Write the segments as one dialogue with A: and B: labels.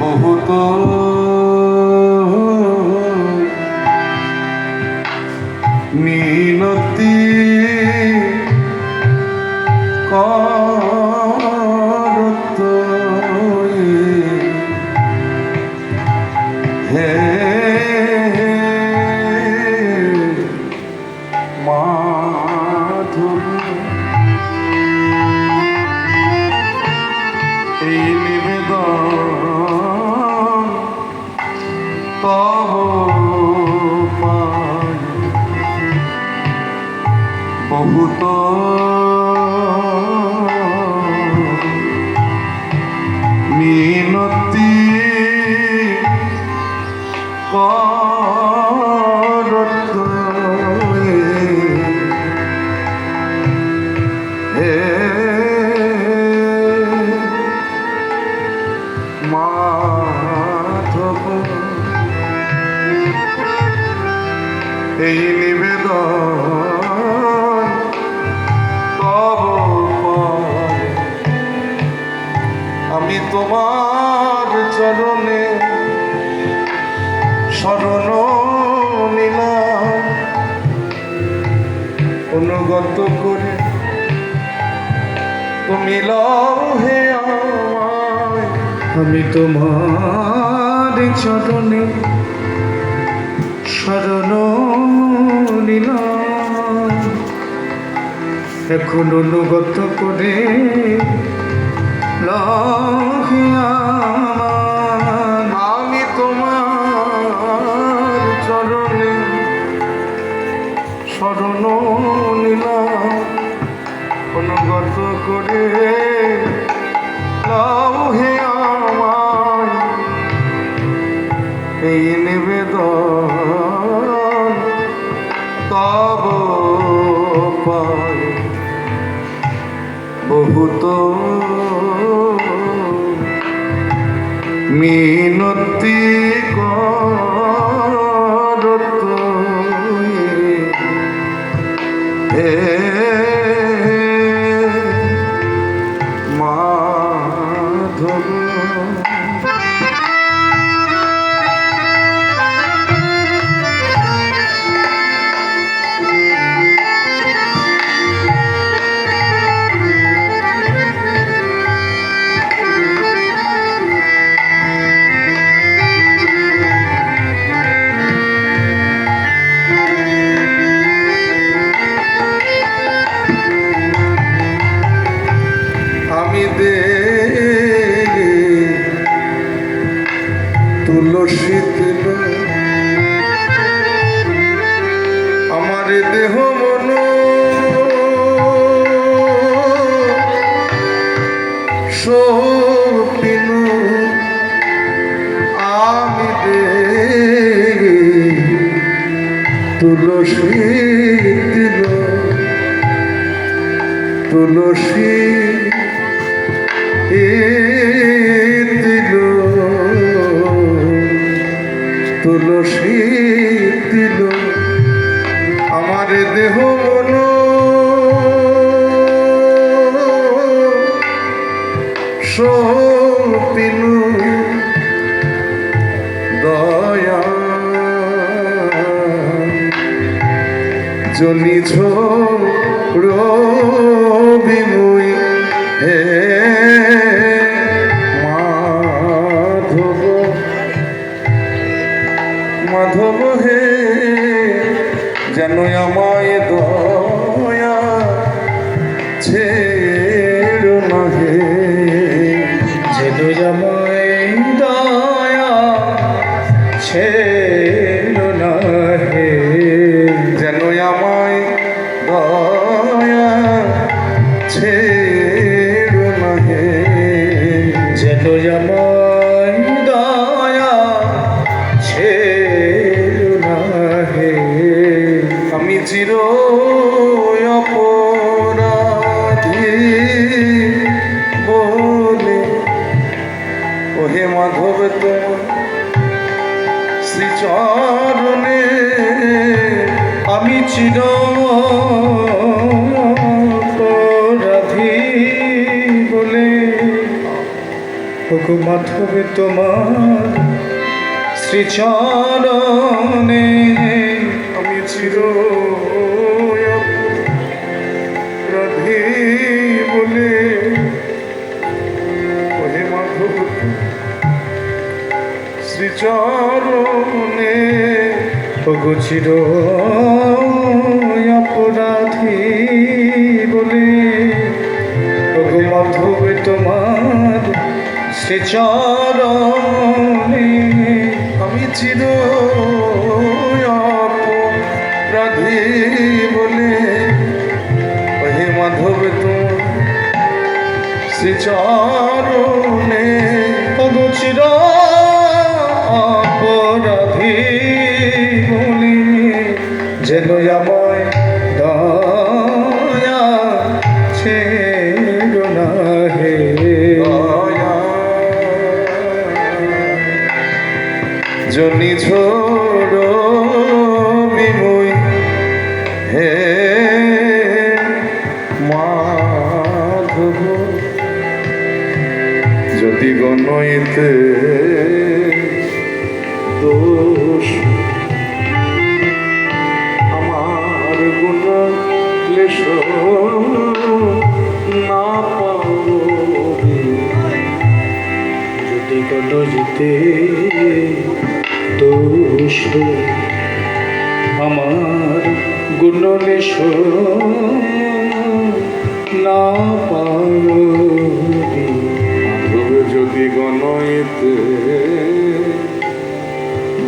A: বহুত। মিনতি করত হে মাধব এই নিবেদন এই নিবেদন তব আমি তোমার চরণে শরণ নিলাম। অনুগত করে তুমি লও হে
B: আমি তোমার চরণে শরণ নিলাম। এখন অনুগত করে লহে আমার
A: এই নিবেদন তব বহুত মিনতি তুলসী দিল তুলসী দিল। তুলসী দিল। আমার দেহ মন সপিনু। দয়া জনিছ রবিমুই
B: ওগো মাধব তোমার শ্রীচরণে
A: আমি চির রাধে বলে ওহে মাধব। শ্রীচরণে
B: ওগো চির অপরাধী। শ্রীচরণে
A: আমি চির রাধে বলে। ওহে মাধব তোমার শ্রীচরণে
B: ওগো চির অপরাধী বলে। যেন আমায়
A: যদি গণইতে দোষ। আমার গুণ ক্লেশ না পাবি
B: যদি কোনো যেতে দোষ, আমার গুণলেশ না পাবি।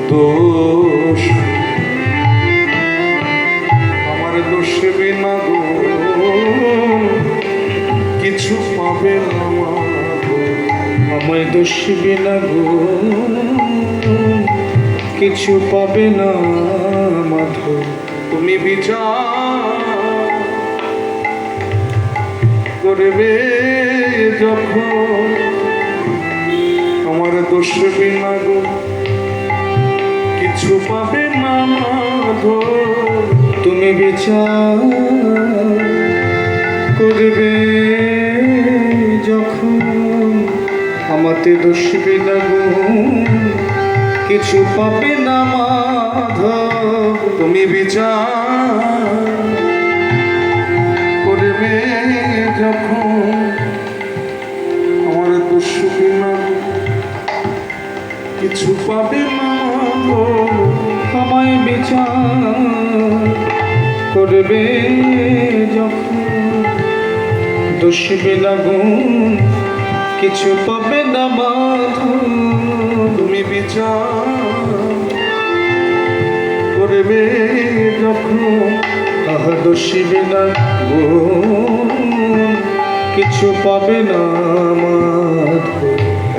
A: দোষ। আমার দোষ বিনা কিছু পাবে না।
B: আমায় দোষ বিনা গো। কিছু পাবে না মাধব
A: তুমি বিচার করবে যখন। আমার দোষ বিনা কিছু পাবে না
B: তুমি বিচার করবে যখন আমাতে দোষ বিনা গো কিছু পাবে না মাধব
A: তুমি বিচার করবে যখন আমার দোষ বিনা কিছু পাবে না।
B: আমায় বিচার করবে যখন দোষ বিনা গুণ কিছু পাবে না মাধব
A: তুমি বিচার করবে যখন,
B: আহা দোষী বিনা কিছু পাবে না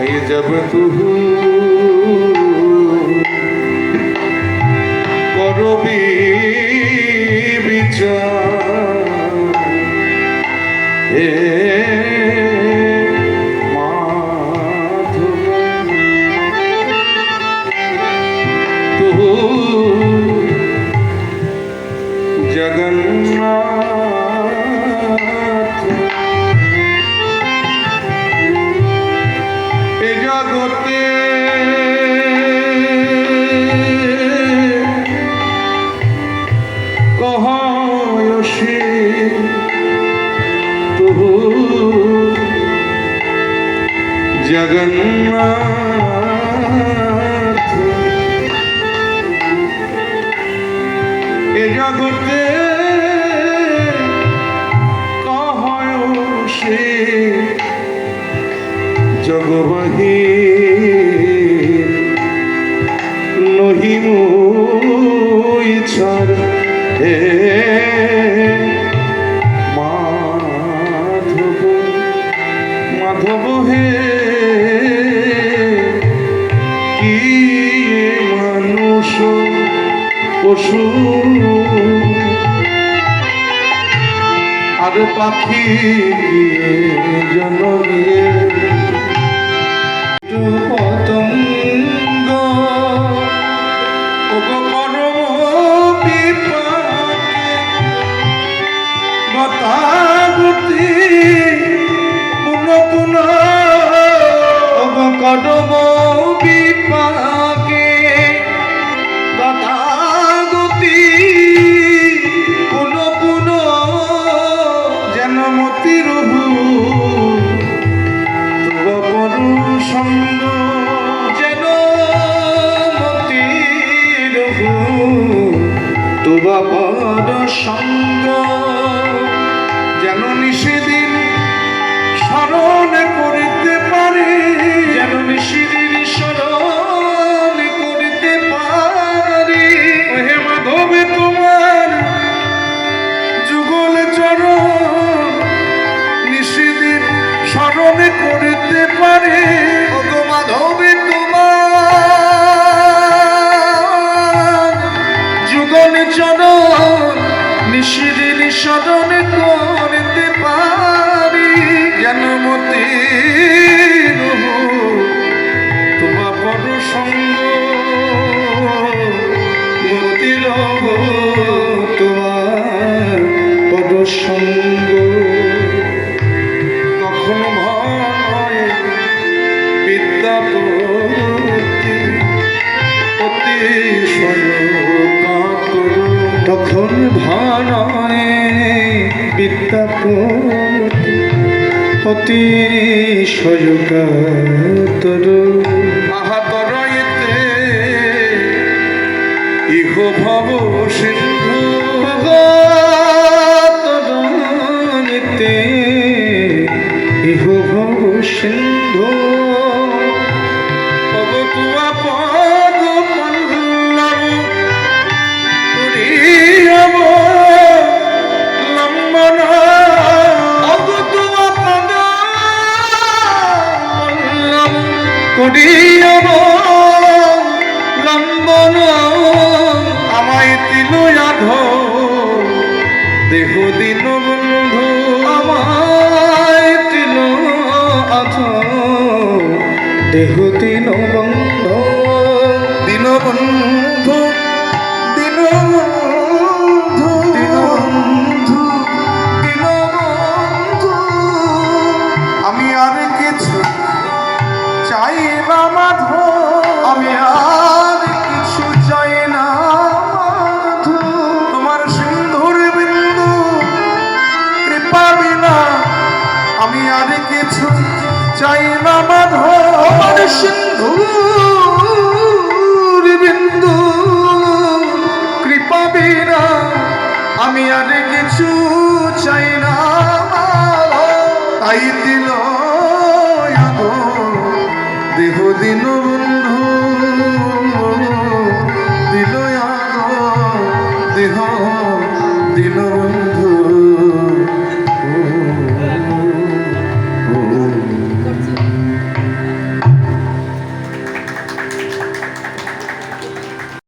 A: এই যাব তুহু। করবি বিচার জগন্নাথ। এ জগতে জগবাহী নহিম ইচ্ছার হে মাধব মাধব কি মানুষ পশু? আর পাখি জনমিয়ে
B: পতঙ্গ
A: গতাগতি পুন পুন
B: কদম
A: যেন নিষেদিন স্মরণ করিতে পারে।
B: যেন নিশিদিন স্মরণ করিতে পারি।
A: হে মাধবে তোমার যুগল চরণ নিষেদিন স্মরণ করিতে পারে।
B: মাধবে তোমার যুগল চরণ নিশিদিন স্মরণ করতে তখন ভানায় বিদ্যাপতি অতি সয়কাতর
A: আহাতর এতে ইহ ভব সিন্ধু দেহ দিন বন্ধ
B: দিন বন্ধু
A: দিন বন্ধু দিন বন্ধু
B: দিন বন্ধু
A: আমি আর কিছু চাই না, মাধ।
B: আমি আর কিছু চাই না মাধু
A: তোমার সিন্ধুর বিন্দু, কৃপা বিনা, আমি আর কিছু চাই না
B: সিন্ধুর বিন্দু। কৃপা বিনা আমি আর কিছু চাই না
A: তাই